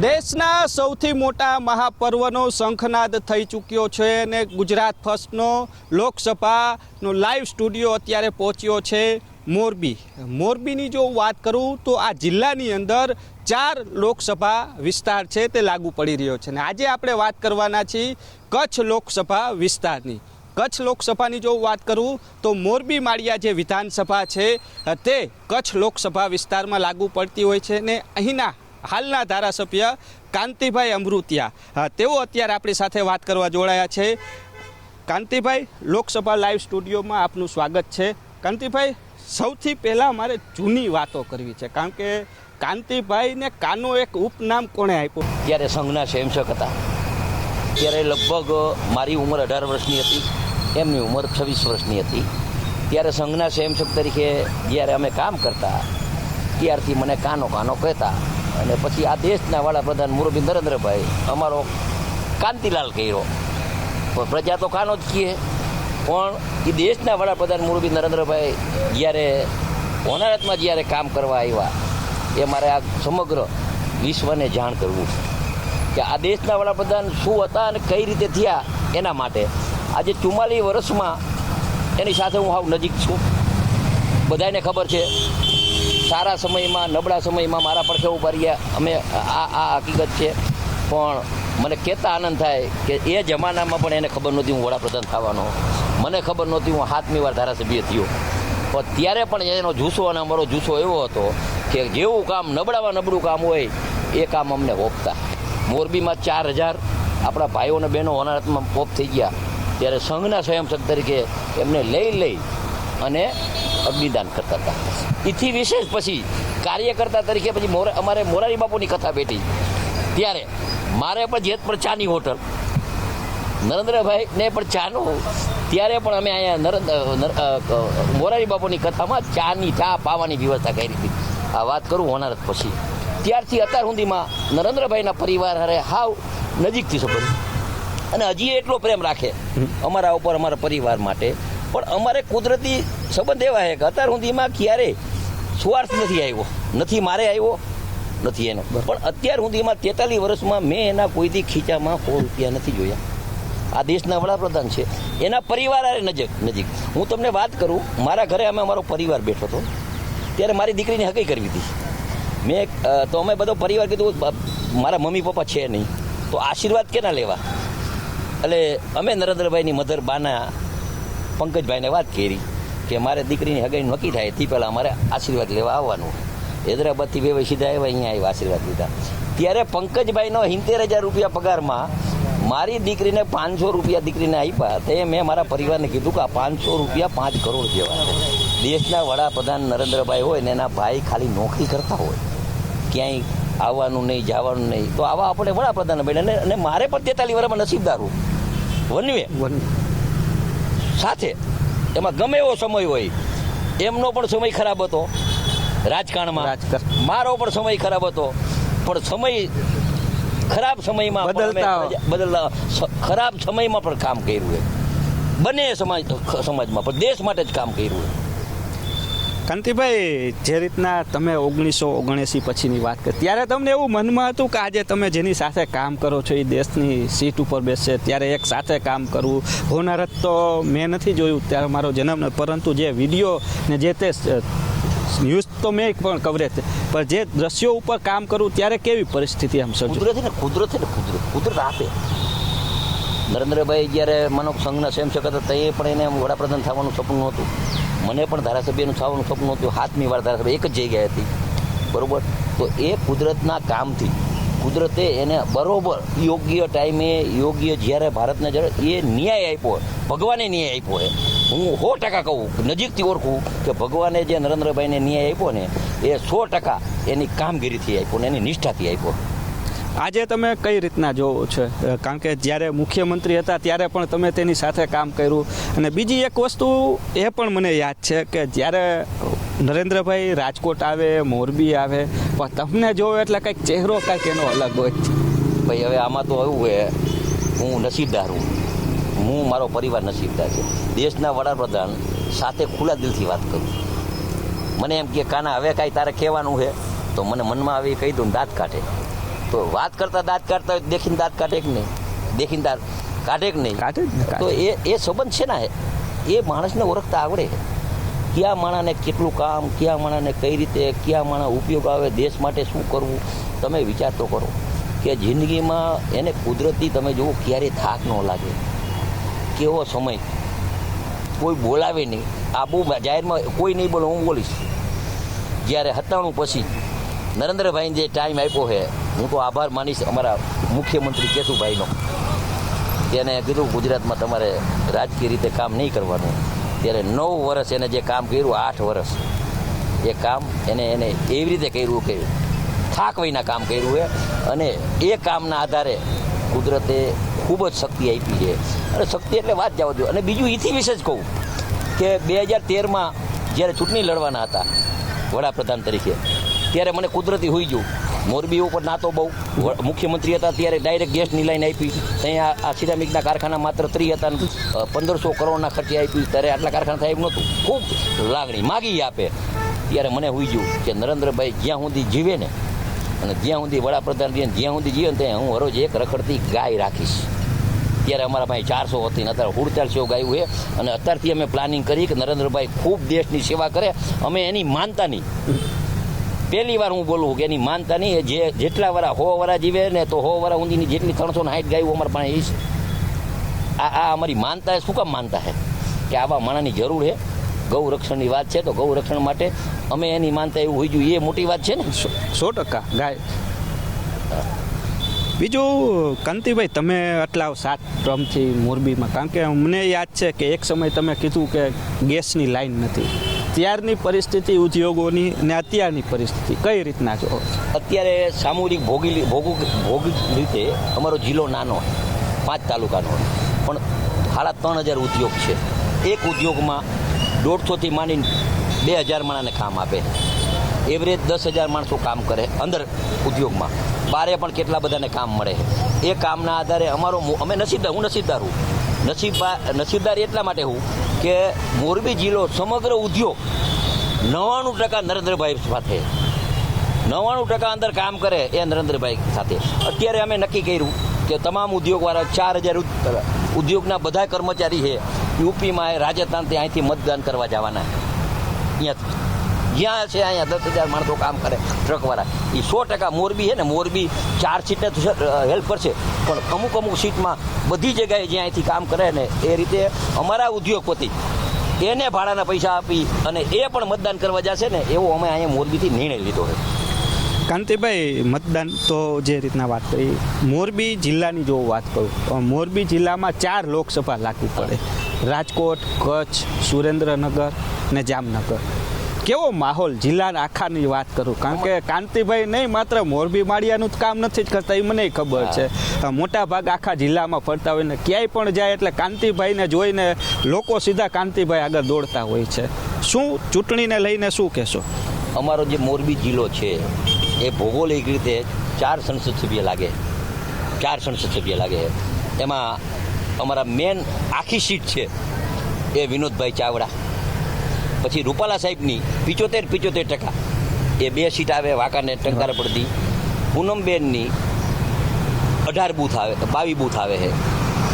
દેશના સૌથી મોટા મહાપર્વનો શંખનાદ થઈ ચૂક્યો છે અને ગુજરાત ફર્સ્ટનો લોકસભાનો લાઈવ સ્ટુડિયો અત્યારે પહોંચ્યો છે મોરબી. મોરબીની જો વાત કરું તો આ જિલ્લાની અંદર ચાર લોકસભા વિસ્તાર છે તે લાગુ પડી રહ્યો છે અને આજે આપણે વાત કરવાના છીએ કચ્છ લોકસભા વિસ્તારની. કચ્છ લોકસભાની જો વાત કરું તો મોરબી માળિયા જે વિધાનસભા છે તે કચ્છ લોકસભા વિસ્તારમાં લાગુ પડતી હોય છે ને અહીંના હાલના ધારાસભ્ય કાંતિભાઈ અમૃતિયા. તેઓ અત્યારે આપણી સાથે વાત કરવા જોડાયા છે. કાંતિભાઈ, લોકસભા લાઈવ સ્ટુડિયોમાં આપનું સ્વાગત છે. કાંતિભાઈ, સૌથી પહેલાં મારે જૂની વાતો કરવી છે, કારણ કે કાંતિભાઈને કાનો એક ઉપનામ કોણે આપ્યું? ત્યારે સંઘના સ્વયંસેવક હતા. ત્યારે લગભગ મારી ઉંમર અઢાર વર્ષની હતી, એમની ઉંમર છવ્વીસ વર્ષની હતી. ત્યારે સંઘના સ્વયંસેવક તરીકે જ્યારે અમે કામ કરતા, ત્યારથી મને કાનો કાનો કહેતા અને પછી આ દેશના વડાપ્રધાન મોરબી નરેન્દ્રભાઈ અમારો કાંતિલાલ કર્યો. પણ પ્રજા તો કાનો જ કહે પણ એ દેશના વડાપ્રધાન મોરબી નરેન્દ્રભાઈ જ્યારે હોનારતમાં જ્યારે કામ કરવા આવ્યા, એ મારે આ સમગ્ર વિશ્વને જાણ કરવું કે આ દેશના વડાપ્રધાન શું હતા અને કઈ રીતે થયા એના માટે. આજે ચુમ્માલીસ વર્ષમાં એની સાથે હું હાવ નજીક છું. બધાને ખબર છે સારા સમયમાં, નબળા સમયમાં મારા પડખે ઊભા રહ્યા. અમે આ આ હકીકત છે. પણ મને કહેતા આનંદ થાય કે એ જમાનામાં પણ એને ખબર નહોતી હું વડાપ્રધાન થવાનો. મને ખબર નહોતી હું હાથમી વાર ધારાસભ્ય થયો. પણ ત્યારે પણ એનો જુસ્સો અને અમારો જુસ્સો એવો હતો કે જેવું કામ નબળામાં નબળું કામ હોય, એ કામ અમને ઓપતા મોરબીમાં ચાર હજાર આપણા ભાઈઓ અને બહેનો હોનારતમાં પોપ થઈ ગયા. ત્યારે સંઘના સ્વયંસેવક તરીકે એમને લઈ લઈ અને અગ્નિદાન કરતા હતા. એથી વિશેષ પછી કાર્યકર્તા તરીકે પછી મોરા અમારે મોરારી બાપુની કથા બેઠી ત્યારે મારે પણ જેત પર ચાની હોટલ. નરેન્દ્રભાઈ ને પણ ચાનો. ત્યારે પણ અમે અહીંયા નરેન્દ્ર મોરારી બાપુની કથામાં ચાની ચા પાવાની વ્યવસ્થા કરી હતી. આ વાત કરું હોનારત પછી. ત્યારથી અત્યાર સુધીમાં નરેન્દ્રભાઈના પરિવાર હારે હાવ નજીકથી સંબંધ. અને હજી એટલો પ્રેમ રાખે. અમારા ઉપર અમારા પરિવાર માટે. પણ અમારે કુદરતી સંબંધ એવા છે કે અત્યાર સુધીમાં ક્યારે સ્વાર્થ નથી આવ્યો. નથી મારે આવ્યો નથી એનો. પણ અત્યાર સુધીમાં તેતાલીસ વર્ષમાં મેં એના કોઈથી ખીચામાં સો રૂપિયા નથી જોયા. આ દેશના વડાપ્રધાન છે. એના પરિવાર નજીક નજીક. હું તમને વાત કરું મારા ઘરે અમે અમારો પરિવાર બેઠો હતો. ત્યારે મારી દીકરીની હકઈ કરવી હતી. મેં તો અમે બધો પરિવાર કીધું મારા મમ્મી પપ્પા છે નહીં. તો આશીર્વાદ કેના લેવા? એટલે અમે નરેન્દ્રભાઈની મધર બાના પંકજભાઈને વાત કરી કે મારે દીકરીની હગાઈ નક્કી થાય તે પહેલાં અમારે આશીર્વાદ લેવા આવવાનું હૈદરાબાદથી બે સીધા આવ્યા, અહીંયા આવ્યા, આશીર્વાદ લીધા. ત્યારે પંકજભાઈનો સિત્તેર હજાર રૂપિયા પગારમાં મારી દીકરીને પાંચસો રૂપિયા દીકરીને આપ્યા, તે મેં મારા પરિવારને કીધું કે આ પાંચસો રૂપિયા પાંચ કરોડ જેવા દેશના વડાપ્રધાન નરેન્દ્રભાઈ હોય ને એના ભાઈ ખાલી નોકરી કરતા હોય. ક્યાંય આવવાનું નહીં, જવાનું નહીં. તો આવા આપણે વડાપ્રધાન બને અને મારે પણ તેતાલીસ વર્ષમાં નસીબદાર હું. વન- સાથે. એમાં ગમે એવો સમય હોય એમનો પણ સમય ખરાબ હતો રાજકારણમાં. મારો પણ સમય ખરાબ હતો પણ સમય ખરાબ સમયમાં બદલતા. ખરાબ સમયમાં પણ કામ કર્યું છે બંને સમાજ સમાજમાં પણ દેશ માટે જ કામ કર્યું છે કાંતિભાઈ, જે રીતના તમે ઓગણીસો ઓગણએંસી પછીની વાત કરી, ત્યારે તમને એવું મનમાં હતું કે આજે તમે જેની સાથે કામ કરો છો એ દેશની સીટ ઉપર બેસશે, ત્યારે એક સાથે કામ કરવું? હોનારત તો મેં નથી જોયું ત્યારે મારો જન્મ પરંતુ જે વીડિયો ને જે તે ન્યૂઝ તો મેં પણ કવરેજ પણ જે દ્રશ્યો ઉપર કામ કરું ત્યારે કેવી પરિસ્થિતિ આમ સર્જુ? કુદરત ને કુદરત ને, કુદરત કુદરત આપે. નરેન્દ્રભાઈ જ્યારે મનો સંઘના સ્વયંસેવક હતા, તે પણ એને વડાપ્રધાન થવાનું સપનું નહોતું મને પણ ધારાસભ્યનું થવાનું સપનું હતું હાથમી વાર ધારાસભ્ય એક જ જગ્યાએ હતી. બરોબર? તો એ કુદરતના કામથી, કુદરતે એને બરોબર યોગ્ય ટાઈમે, યોગ્ય જ્યારે ભારતને જ્યારે એ ન્યાય આપ્યો ભગવાને ન્યાય આપ્યો એ હું સો ટકા કહું, નજીકથી ઓળખું કે ભગવાને જે નરેન્દ્રભાઈને ન્યાય આપ્યો ને, એ સો ટકા એની કામગીરીથી આપ્યો ને, એની નિષ્ઠાથી આપ્યો. આજે તમે કઈ રીતના જોવો છો? કારણ કે જ્યારે મુખ્યમંત્રી હતા ત્યારે પણ તમે તેની સાથે કામ કર્યું. અને બીજી એક વસ્તુ એ પણ મને યાદ છે કે જ્યારે નરેન્દ્રભાઈ રાજકોટ આવે, મોરબી આવે, પણ તમને જોવે એટલે કંઈક ચહેરો કંઈક એનો અલગ હોય. છે ભાઈ, હવે આમાં તો એવું હોય હું નસીબદાર હું. હું મારો પરિવાર નસીબદાર છે. દેશના વડાપ્રધાન સાથે ખુલ્લા દિલથી વાત કરું. મને એમ કે, કાના, હવે કાંઈ તારે કહેવાનું છે? તો મને મનમાં આવી કહી દઉં દાંત કાઢે. તો વાત કરતા દાંત કાઢતા હોય દેખીને દાંત કાઢે કે નહીં? દેખીને દાંત કાઢે કે નહીં? કાઢે. તો એ એ સંબંધ છે ને એ માણસને ઓળખતા આવડે. કયા માણસને કેટલું કામ કયા માણસને કઈ રીતે કયા માણસ ઉપયોગ આવે દેશ માટે શું કરવું તમે વિચાર તો કરો. કે જિંદગીમાં એને કુદરતી તમે જુઓ ક્યારેય થાક ન લાગે. કેવો સમય. કોઈ બોલાવે નહીં. આ બહુ જાહેરમાં કોઈ નહીં બોલે હું બોલીશ. જ્યારે હતાણું પછી નરેન્દ્રભાઈને જે ટાઈમ આપ્યો છે હું તો આભાર માનીશ અમારા મુખ્યમંત્રી કેશુભાઈનો તેને કીધું ગુજરાતમાં તમારે રાજકીય રીતે કામ નહીં કરવાનું. ત્યારે નવ વર્ષ એને જે કામ કર્યું, આઠ વર્ષ, એ કામ એને એને એવી રીતે કર્યું કે થાક વહીના કામ કર્યું છે. અને એ કામના આધારે કુદરતે ખૂબ જ શક્તિ આપી છે. અને શક્તિ એટલે વાત જવા દો. અને બીજું એથી વિશે જ કહું કે બે હજાર તેરમાં જ્યારે ચૂંટણી લડવાના હતા, વડાપ્રધાન તરીકે, ત્યારે મને કુદરતી હોઈ ગયું. મોરબી ઉપર ના તો બહુ. મુખ્યમંત્રી હતા ત્યારે ડાયરેક્ટ ગેસની લાઈન આપી. અહીંયા આ સિરામિકના કારખાના માત્ર ત્રી હતા પંદરસો કરોડના ખર્ચે આપી. ત્યારે આટલા કારખાના થાય નહોતું. ખૂબ લાગણી માગી આપે. ત્યારે મને હોઈ ગયું કે નરેન્દ્રભાઈ જ્યાં સુધી જીવે ને, અને જ્યાં સુધી વડાપ્રધાન જીવે જ્યાં સુધી જીવે ને, ત્યાં હું હરોજ એક રખડતી ગાય રાખીશ. ત્યારે અમારા પાસે ચારસો હતી ને, અત્યારે હુડતાળસો ગાયું છે. અને અત્યારથી અમે પ્લાનિંગ કરી કે નરેન્દ્રભાઈ ખૂબ દેશની સેવા કરે. અમે એની માનતા નહીં. પહેલી વાર હું બોલું કે એની માનતા નહીં જે જેટલા વરા હો વરા જીવે ને તો હો વરા ઊંધીની જેટલી ત્રણસો ને સાઠ ગાયું અમારા પાસે છે. આ આ અમારી માનતા શું કામ માનતા છે? કે આવા માણસની જરૂર છે? ગૌ રક્ષણની વાત છે તો ગૌ રક્ષણ માટે અમે એની માનતા એવું હોય જોઈએ. એ મોટી વાત છે ને? સો ટકા. ગાય. બીજું, કાંતિભાઈ, તમે આટલા સાત ટ્રમથી મોરબીમાં. કારણ કે મને યાદ છે કે એક સમય તમે કીધું કે ગેસની લાઈન નથી. ત્યારની પરિસ્થિતિ ઉદ્યોગોની ને અત્યારની પરિસ્થિતિ કઈ રીતના જો અત્યારે સામૂહિક ભોગી ભોગું ભોગિક રીતે અમારો જિલ્લો નાનો છે, પાંચ તાલુકાનો છે. પણ સાડા ત્રણ હજાર ઉદ્યોગ છે. એક ઉદ્યોગમાં દોઢસોથી માંડીને બે હજાર માણસને કામ આપે એવરેજ દસ હજાર માણસો કામ કરે અંદર ઉદ્યોગમાં. બારે પણ કેટલા બધાને કામ મળે એ કામના આધારે અમારો અમે નસીબદાર, હું નસીબદાર હું. નસીબા, નસીબદાર એટલા માટે હું કે મોરબી જિલ્લો સમગ્ર ઉદ્યોગ નવ્વાણું ટકા નરેન્દ્રભાઈ સાથે. નવ્વાણું ટકા અંદર કામ કરે એ નરેન્દ્રભાઈ સાથે. અત્યારે અમે નક્કી કર્યું કે તમામ ઉદ્યોગવાળા ચાર હજાર ઉદ્યોગના બધા કર્મચારી છે, યુપીમાં રાજસ્થાનથી અહીંથી મતદાન કરવા જવાના. અહીંયાથી જ્યાં છે અહીંયા, દસ હજાર માણસો કામ કરે ટ્રકવાળા. એ સો ટકા મોરબી છે ને, મોરબી ચાર સીટને તો હેલ્પ કરશે પણ અમુક અમુક સીટમાં બધી જગ્યાએ જ્યાં અહીંથી કામ કરે ને, એ રીતે અમારા ઉદ્યોગપતિ એને ભાડાના પૈસા આપી અને એ પણ મતદાન કરવા જશે ને, એવો અમે અહીંયા મોરબીથી નિર્ણય લીધો છે. કાંતિભાઈ, મતદાન તો જે રીતના વાત કરી, મોરબી જિલ્લાની જો વાત કરું, તો મોરબી જિલ્લામાં ચાર લોકસભા લાગુ પડે. રાજકોટ, કચ્છ, સુરેન્દ્રનગર ને જામનગર. કેવો માહોલ જિલ્લાના આખાની વાત કરું? કારણ કે કાંતિભાઈ નહીં, માત્ર મોરબી માળિયાનું જ કામ નથી જ કરતા, એ મને ખબર છે. મોટા ભાગ આખા જિલ્લામાં ફરતા હોય ને ક્યાંય પણ જાય એટલે કાંતિભાઈને જોઈને લોકો સીધા કાંતિભાઈ આગળ દોડતા હોય છે. શું ચૂંટણીને લઈને શું કહેશો? અમારો જે મોરબી જિલ્લો છે, એ ભૌગોલિક રીતે ચાર સંસદ સભ્ય લાગે. ચાર સંસદ સભ્ય લાગે. એમાં અમારા મેન આખી સીટ છે એ વિનોદભાઈ ચાવડા. પછી રૂપાલા સાહેબની પિચોતેર પિચોતેર ટકા. એ બે સીટ આવે વાંકાને ટંકાર પડતી. પૂનમબેનની અઢાર બૂથ આવે બાવી બૂથ આવે છે.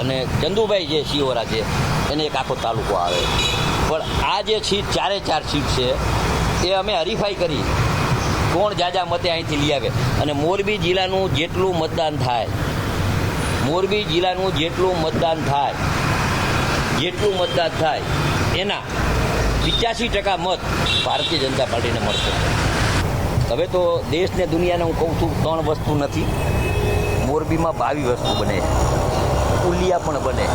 અને ચંદુભાઈ જે શિયોરા છે, એને એક આખો તાલુકો આવે. પણ આ જે સીટ ચારે ચાર સીટ છે, એ અમે હરીફાઈ કરી. કોણ જાજા મતે અહીંથી લઈ આવે. અને મોરબી જિલ્લાનું જેટલું મતદાન થાય, મોરબી જિલ્લાનું જેટલું મતદાન થાય, જેટલું મતદાન થાય, એના પિચ્યાસી ટકા મત ભારતીય જનતા પાર્ટીને મળશે. હવે તો દેશને દુનિયાને હું કહું છું, ત્રણ વસ્તુ નથી. મોરબીમાં બાવી વસ્તુ બને ઉલિયા પણ બને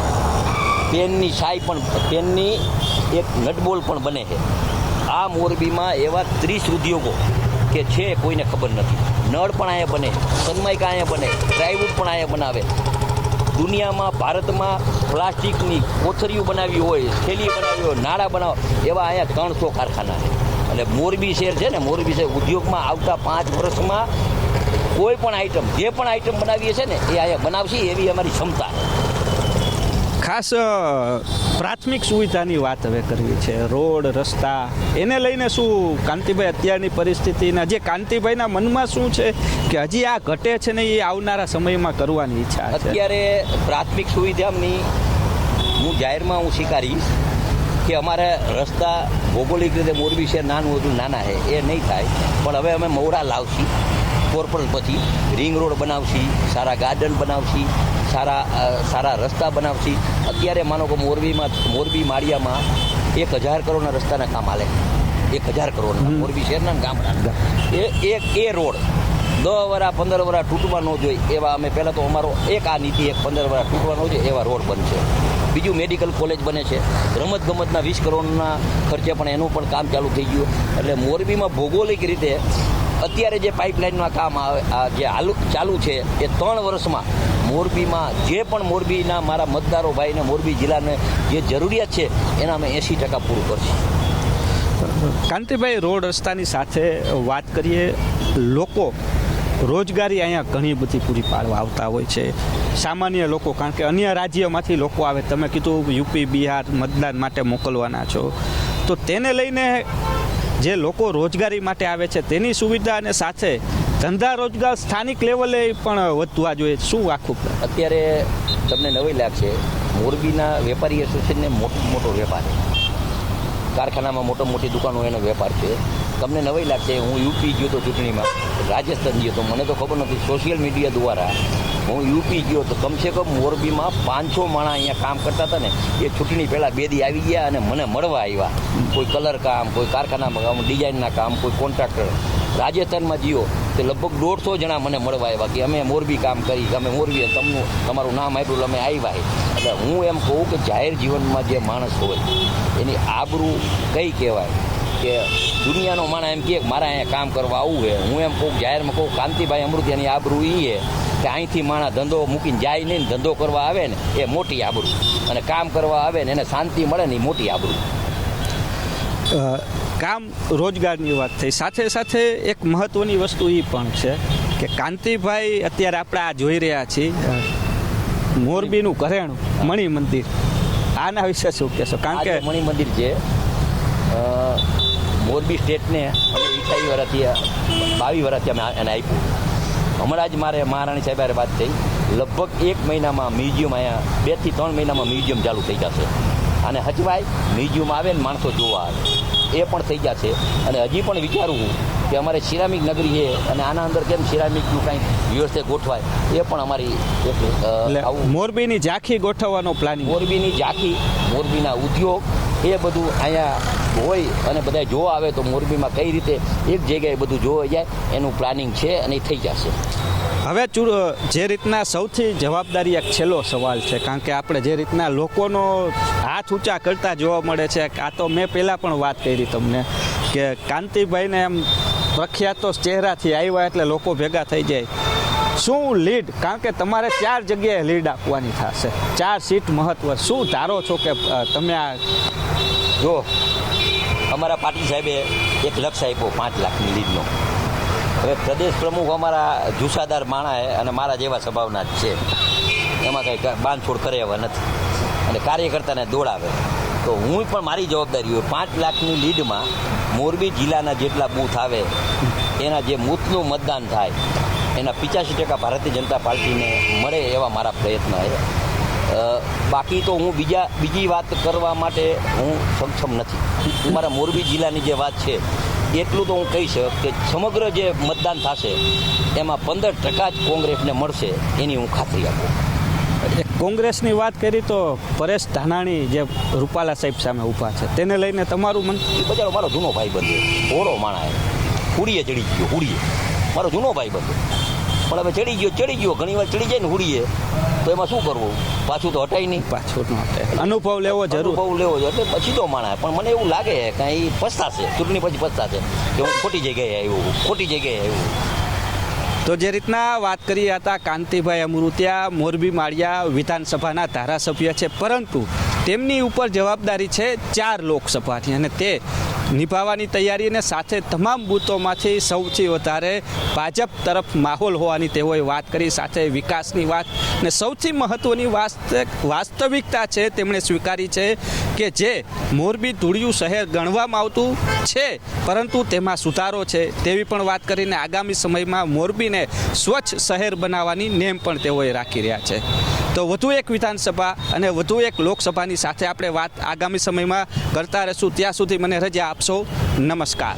પેનની સાય પણ, પેનની એક નટબોલ પણ બને છે. આ મોરબીમાં એવા ત્રીસ ઉદ્યોગો કે છે કોઈને ખબર નથી. નળ પણ અહીંયા બને સન્માઈકા અહીંયા બને ડ્રાયવુડ પણ અહીંયા બનાવે દુનિયામાં, ભારતમાં પ્લાસ્ટિકની કોથરીઓ બનાવી હોય થેલી બનાવી હોય, નાળા બનાવ, એવા અહીંયા ત્રણસો કારખાના છે. એટલે મોરબી શહેર છે ને, મોરબી શહેર ઉદ્યોગમાં આવતા પાંચ વર્ષમાં કોઈ પણ આઈટમ જે પણ આઈટમ બનાવીએ છે ને, એ અહીંયા બનાવશે એવી અમારી ક્ષમતા ખાસ પ્રાથમિક સુવિધાની વાત હવે કરવી છે. રોડ, રસ્તા, એને લઈને શું કાંતિભાઈ અત્યારની પરિસ્થિતિના, જે કાંતિભાઈના મનમાં શું છે કે હજી આ ઘટે છે ને એ આવનારા સમયમાં કરવાની ઈચ્છા અત્યારે પ્રાથમિક સુવિધાની હું જાહેરમાં હું સ્વીકારીશ કે અમારે રસ્તા ભૌગોલિક રીતે મોરબી શહેર નાનું હતું નાના છે. એ નહીં થાય. પણ હવે અમે મોરા લાવશી. કોર્પોરેટ પછી રિંગ રોડ બનાવશી સારા ગાર્ડન બનાવશી સારા સારા રસ્તા બનાવશી. અત્યારે માનો કે મોરબીમાં મોરબી માળિયામાં એક હજાર કરોડના રસ્તાના કામ હાલે. એક હજાર કરોડના. મોરબી શહેરના ગામડા એ એક એ રોડ દસ વરા પંદર વરા તૂટવા ન જોઈએ. એવા અમે પહેલાં તો અમારો એક આ નીતિ એક પંદર વરા તૂટવા ન જોઈએ એવા રોડ બનશે. બીજું મેડિકલ કોલેજ બને છે. રમત ગમતના વીસ કરોડના ખર્ચે પણ એનું પણ કામ ચાલુ થઈ ગયું. એટલે મોરબીમાં ભૌગોલિક રીતે અત્યારે જે પાઇપલાઇનમાં કામ આવે જે હાલુ, ચાલુ છે, એ ત્રણ વર્ષમાં મોરબીમાં જે પણ મોરબીના મારા મતદારો ભાઈને મોરબી જિલ્લાને જે જરૂરિયાત છે, એના અમે એંસી ટકા પૂરું કરશું. કાંતિભાઈ, રોડ રસ્તાની સાથે વાત કરીએ, લોકો રોજગારી અહીંયા ઘણી બધી પૂરી પાડવા આવતા હોય છે. સામાન્ય લોકો, કારણ કે અન્ય રાજ્યમાંથી લોકો આવે, તમે કીધું યુપી, બિહાર મતદાન માટે મોકલવાના છો. તો તેને લઈને જે લોકો રોજગારી માટે આવે છે, તેની સુવિધા અને સાથે ધંધા રોજગાર સ્થાનિક લેવલે પણ વધવા જોઈએ. શું આખું અત્યારે તમને નવી લાગશે, મોરબીના વેપારી એસોસિએશનને મોટો મોટો વેપાર કારખાનામાં મોટો મોટી દુકાનો એનો વેપાર છે. તમને નવાઈ લાગશે, હું યુપી ગયો તો ચૂંટણીમાં, રાજસ્થાન ગયો તો. મને તો ખબર નથી સોશિયલ મીડિયા દ્વારા હું યુપી ગયો તો કમસે કમ મોરબીમાં પાંચસો માણા અહીંયા કામ કરતા હતા ને, એ ચૂંટણી પહેલાં બે દી આવી ગયા અને મને મળવા આવ્યા. કોઈ કલર કામ, કોઈ કારખાનામાં કામ ડિઝાઇનના કામ, કોઈ કોન્ટ્રાક્ટર રાજસ્થાનમાં જીઓ તે લગભગ દોઢસો જણા મને મળવા આવ્યા કે અમે મોરબી કામ કરી અમે મોરબી તમનું, તમારું નામ આપ્યું, અમે આવ્યા એટલે હું એમ કહું કે જાહેર જીવનમાં જે માણસ હોય, એની આબરૂ કઈ કહેવાય? કે દુનિયાનો માણસ એમ કહે કે મારે અહીંયા કામ કરવા આવવું છે હું એમ કહું જાહેરમાં કહું, કાંતિભાઈ અમૃતિયાની આબરૂ એ છે કે અહીંથી માણસ ધંધો મૂકીને જાય નહીં ધંધો કરવા આવે ને, એ મોટી આબરૂ. અને કામ કરવા આવે ને એને શાંતિ મળે ને એ મોટી આબરૂ. કામ રોજગારની વાત થઈ. સાથે સાથે એક મહત્વની વસ્તુ એ પણ છે કે કાંતિભાઈ અત્યારે આપણે આ જોઈ રહ્યા છીએ. મોરબીનું કરેણ મણિ મંદિર. આના વિશે શું કહેશો? કારણ કે મણિ મંદિર છે મોરબી સ્ટેટને અમે અઠાવી વર્ષથી બાવીસ વર્ષથી અમે એને આપ્યું. હમણાં જ મારે મહારાણી સાહેબ વાત થઈ. લગભગ એક મહિનામાં મ્યુઝિયમ અહીંયા બેથી ત્રણ મહિનામાં મ્યુઝિયમ ચાલુ થઈ જશે. અને હજવાય મ્યુઝિયમ આવે ને માણસો જોવા આવે. એ પણ થઈ જશે અને હજી પણ વિચારું છું કે અમારે સિરામિક નગરી છે અને આના અંદર કેમ સિરામિકનું કાંઈ વ્યવસ્થિત ગોઠવાય એ પણ અમારી એક મોરબીની ઝાંખી ગોઠવવાનો પ્લાન મોરબીની ઝાંખી મોરબીના ઉદ્યોગ એ બધું અહીંયા હોય અને બધા જોવા આવે તો મોરબીમાં કઈ રીતે એક જગ્યાએ બધું જોવા જાય, એનું પ્લાનિંગ છે અને થઈ જશે. હવે જે રીતના સૌથી જવાબદારી એક છેલ્લો સવાલ છે, કારણ કે આપણે જે રીતના લોકોનો હાથ ઊંચા કરતા જોવા મળે છે, આ તો મેં પહેલાં પણ વાત કરી તમને, કે કાંતિભાઈને એમ પ્રખ્યાતો ચહેરાથી આવ્યા એટલે લોકો ભેગા થઈ જાય. શું લીડ? કારણ કે તમારે ચાર જગ્યાએ લીડ આપવાની થશે, ચાર સીટ મહત્વ. શું ધારો છો કે તમે આ જો, અમારા પાટીલ સાહેબે એક લક્ષ આપ્યો, પાંચ લાખની લીડનો. હવે પ્રદેશ પ્રમુખ અમારા જુસાદાર માણાએ અને મારા જેવા સ્વભાવના જ છે. એમાં કંઈ બાંધછોડ કરે એવા નથી. અને કાર્યકર્તાને દોડાવે. તો હું પણ મારી જવાબદારી હોય, પાંચ લાખની લીડમાં મોરબી જિલ્લાના જેટલા બૂથ આવે, એના જે બૂથનું મતદાન થાય, એના પિચ્યાસી ટકા ભારતીય જનતા પાર્ટીને મળે એવા મારા પ્રયત્ન છે. બાકી તો હું બીજા બીજી વાત કરવા માટે હું સક્ષમ નથી. મારા મોરબી જિલ્લાની જે વાત છે એટલું તો હું કહી શકું કે સમગ્ર જે મતદાન થશે એમાં પંદર ટકા જ કોંગ્રેસને મળશે એની હું ખાતરી આપું. કોંગ્રેસની વાત કરી તો પરેશ ધાનાણી જે રૂપાલા સાહેબ સામે ઊભા છે તેને લઈને તમારું મન એ મારો જૂનો ભાઈ બંધ ઓળો માણા હુડીએ ચડી ગયો હુડીએ. મારો જૂનો ભાઈ બંધ પણ હવે ચડી ગયો ચડી ગયો. ઘણી વાર ચડી જાય ને હુડીએ. તો એમાં શું કરવું? પાછું તો હટાય નહીં. પાછું તો હટાય. અનુભવ લેવો જરૂર. અનુભવ લેવો જોઈએ એટલે પછી તો માણા પણ મને એવું લાગે કે એ પસ્તાશે. ચૂંટણી પછી પસ્તાશે. કે હું ખોટી જગ્યાએ આવ્યો ખોટી જગ્યાએ આવ્યો તો જે રીતના વાત કરી હતા કાંતિભાઈ અમૃતિયા મોરબી માળિયા વિધાનસભાના ધારાસભ્ય છે. પરંતુ તેમની ઉપર જવાબદારી છે ચાર લોકસભાની. અને તે નિભાવવાની તૈયારી અને સાથે તમામ બૂથોમાંથી સૌથી વધારે ભાજપ તરફ માહોલ હોવાની તેઓએ વાત કરી. સાથે વિકાસની વાત ને સૌથી મહત્ત્વની વાસ્ત- વાસ્તવિકતા છે તેમણે સ્વીકારી છે કે જે મોરબી ધૂળિયું શહેર ગણવામાં આવતું છે, પરંતુ તેમાં સુધારો છે. તેવી પણ વાત કરીને આગામી સમયમાં મોરબીને સ્વચ્છ શહેર બનાવવાની નેમ પણ તેઓએ રાખી રહ્યા છે. તો વધુ એક વિધાનસભા અને વધુ એક લોકસભાની સાથે આપણે વાત આગામી સમયમાં કરતા રહીશું. ત્યાં સુધી મને રજા આપશો. નમસ્કાર.